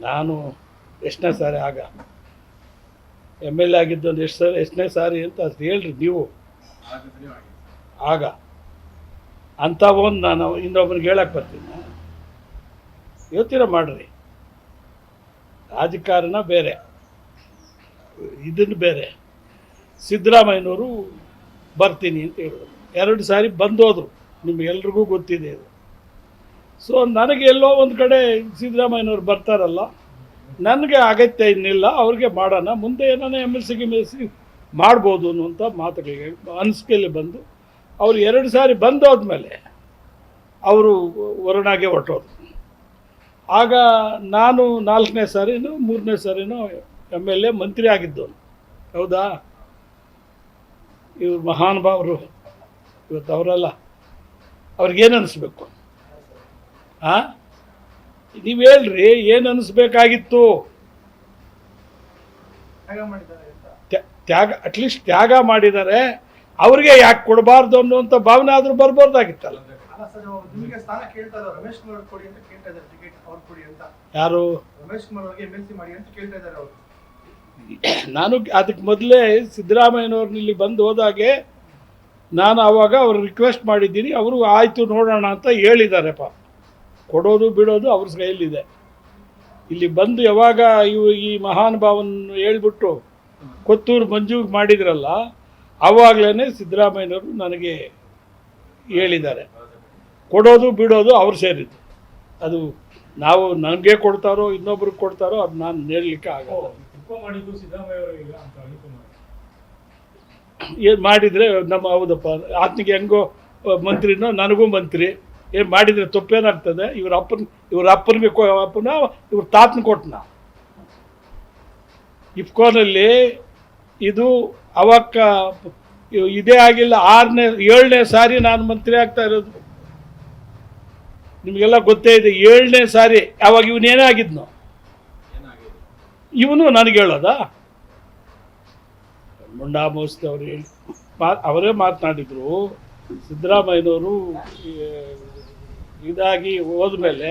ನಾನು ಎಷ್ಟನೇ ಸಾರಿ ಆಗ ಎಂ ಎಲ್ ಎ ಆಗಿದ್ದು ಒಂದು ಎಷ್ಟು ಸಾರಿ ಎಷ್ಟನೇ ಸಾರಿ ಅಂತ ಅದು ಹೇಳ್ರಿ ನೀವು. ಆಗ. ಅಂತ ಒಂದು ನಾನು ಇನ್ನೊಬ್ಬನಿಗೆ ಹೇಳಕ್ಕೆ ಬರ್ತೀನಿ. ಯೋಚನೆ ಮಾಡ್ರಿ. ರಾಜಕಾರಣ ಬೇರೆ. ಇದನ್ನು ಬೇರೆ. ಸಿದ್ದರಾಮಯ್ಯನವರು ಬರ್ತೀನಿ ಅಂತ ಹೇಳಿದ್ರು. ಎರಡು ಸಾರಿ ಬಂದೋದ್ರು. ನಿಮ್ಗೆಲ್ರಿಗೂ ಗೊತ್ತಿದೆ ಇದು. ಸೊ ನನಗೆ ಎಲ್ಲೋ ಒಂದು ಕಡೆ ಸಿದ್ದರಾಮಯ್ಯನವ್ರು ಬರ್ತಾರಲ್ಲ, ನನಗೆ ಅಗತ್ಯ ಇನ್ನಿಲ್ಲ, ಅವ್ರಿಗೆ ಮಾಡೋಣ, ಮುಂದೆ ಏನಾನ ಎಂ ಎಲ್ ಸಿ ಗಿಮ್ ಎಲ್ ಸಿ ಮಾಡ್ಬೋದು ಅನ್ನುವಂಥ ಮಾತುಗಳಿಗೆ, ಅನಿಸಿಕೆಯಲ್ಲಿ ಬಂದು, ಅವರು ಎರಡು ಸಾರಿ ಬಂದೋದ್ಮೇಲೆ ಅವರು ವರುಣಾಗೆ ಹೊರಟೋದು ಆಗ ನಾನು ನಾಲ್ಕನೇ ಸಾರಿನೂ, ಮೂರನೇ ಸಾರಿನೂ ಎಂ ಎಲ್ ಎ ಮಂತ್ರಿ ಆಗಿದ್ದವನು. ಹೌದಾ? ಇವ್ರು ಮಹಾನುಭಾವರು ಇವತ್ತು ಅವರಲ್ಲ. ಅವ್ರಿಗೇನು ಅನಿಸ್ಬೇಕು? ಆ? ನೀವು ಹೇಳ್ರಿ ಏನು ಅನಿಸ್ಬೇಕಾಗಿತ್ತು? ತ್ಯ- ತ್ಯಾಗ ಅಟ್ಲೀಸ್ಟ್ ತ್ಯಾಗ ಮಾಡಿದರೆ ಅವ್ರಿಗೆ ಯಾಕೆ ಕೊಡಬಾರ್ದು ಅನ್ನುವಂತ ಭಾವನೆ ಆದರೂ ಬರ್ಬೋದಾಗಿತ್ತಲ್ಲ. ಅಂತ ಯಾರು? ನಾನು ಅದಕ್ಕೆ ಮೊದಲೇ ಸಿದ್ದರಾಮಯ್ಯನವ್ರನ್ನ ಇಲ್ಲಿ ಬಂದು ಹೋದಾಗೆ ನಾನು ಆವಾಗ ಅವ್ರು ರಿಕ್ವೆಸ್ಟ್ ಮಾಡಿದ್ದೀನಿ ಅವರು ಆಯಿತು ನೋಡೋಣ ಅಂತ ಹೇಳಿದಾರೆಪ್ಪ ಕೊಡೋದು ಬಿಡೋದು ಅವ್ರ ಕೈಯಲ್ಲಿದೆ ಇಲ್ಲಿ ಬಂದು ಯಾವಾಗ ಇವು ಈ ಮಹಾನುಭಾವನ ಹೇಳ್ಬಿಟ್ಟು ಕೊತ್ತೂರು ಮಂಜು ಮಾಡಿದ್ರಲ್ಲ ಆವಾಗಲೇ ಸಿದ್ದರಾಮಯ್ಯನವರು ನನಗೆ ಹೇಳಿದ್ದಾರೆ. ಕೊಡೋದು ಬಿಡೋದು ಅವ್ರು ಸೇರಿದ್ದು. ಅದು ನಾವು ನನಗೆ ಕೊಡ್ತಾರೋ ಇನ್ನೊಬ್ರಿಗೆ ಕೊಡ್ತಾರೋ ಅದು ನಾನು ಹೇಳಲಿಕ್ಕೆ ಆಗಲ್ಲ. ಏನು ಮಾಡಿದರೆ ನಮ್ಮ ಹೌದಪ್ಪ ಆತನಿಗೆ ಹೆಂಗೋ ಮಂತ್ರಿನೋ ನನಗೂ ಮಂತ್ರಿ. ಏನು ಮಾಡಿದರೆ ತಪ್ಪೇನಾಗ್ತದೆ ಇವ್ರ ಅಪ್ಪನ, ಇವ್ರ ಅಪ್ಪನಿಗೆ ಅಪ್ಪನ, ಇವ್ರ ತಾತನ ಕೊಟ್ಟನ ಇಫ್ಕೋನಲ್ಲಿ ಇದು ಅವಕ್ಕ ಇದೇ ಆಗಿಲ್ಲ, ಆರನೇ, ಏಳನೇ ಸಾರಿ ನಾನು ಮಂತ್ರಿ ಆಗ್ತಾ ಇರೋದು. ನಿಮಗೆಲ್ಲ ಗೊತ್ತೇ ಇದೆ, ಏಳನೇ ಸಾರಿ ಅವಾಗ ಇವನೇನೇ ಆಗಿದ್ನು? ಇವನು ನನಗೆ ಹೇಳೋದಾ? ಮುಂಡಾ ಮೋಸ್ತಿ ಅವರು ಹೇಳಿ ಅವರೇ ಮಾತನಾಡಿದರು, ಸಿದ್ದರಾಮಯ್ಯನವರು ಇದಾಗಿ ಹೋದ್ಮೇಲೆ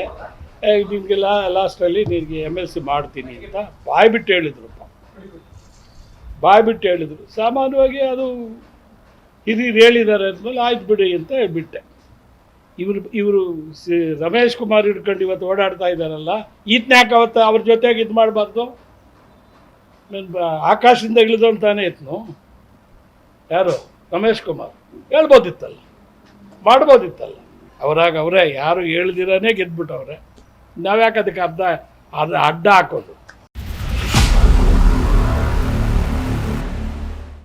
ಏ, ನಿಮಗೆಲ್ಲ ಲಾಸ್ಟಲ್ಲಿ ನಿನಗೆ ಎಂ ಎಲ್ ಸಿ ಮಾಡ್ತೀನಿ ಅಂತ ಬಾಯ್ ಬಿಟ್ಟು ಹೇಳಿದ್ರು. ಬಾಯ್ ಬಿಟ್ಟು ಹೇಳಿದರು. ಸಾಮಾನ್ಯವಾಗಿ ಅದು ಹಿರಿಯರು ಹೇಳಿದ್ದಾರೆ ಅಂದಮೇಲೆ ಆಯ್ತು ಬಿಡಿ ಅಂತ ಹೇಳ್ಬಿಟ್ಟೆ. ಇವರು ಇವರು ರಮೇಶ್ ಕುಮಾರ್ ಹಿಡ್ಕೊಂಡು ಇವತ್ತು ಓಡಾಡ್ತಾ ಇದ್ದಾರಲ್ಲ ಯಾಕೆ ಅವತ್ತು ಅವ್ರ ಜೊತೆಗೆ ಇದು ಮಾಡಬಾರ್ದು? ಆಕಾಶದಿಂದ ಇಳಿದವನು ಅಂತಾನೆ ಇತ್ನು ಯಾರು? ರಮೇಶ್ ಕುಮಾರ್. ಹೇಳ್ಬೋದಿತ್ತಲ್ಲ. ಮಾಡ್ಬೋದಿತ್ತಲ್ಲ. ಅವರಾಗ ಅವರೇ ಯಾರು ಹೇಳ್ದಿರಾನೇ ಗೆದ್ಬಿಟ್ಟವ್ರೆ. ನಾವ್ಯಾಕೆ ಅದಕ್ಕೆ ಅರ್ಧ ಅದು ಅಡ್ಡ ಹಾಕೋದು?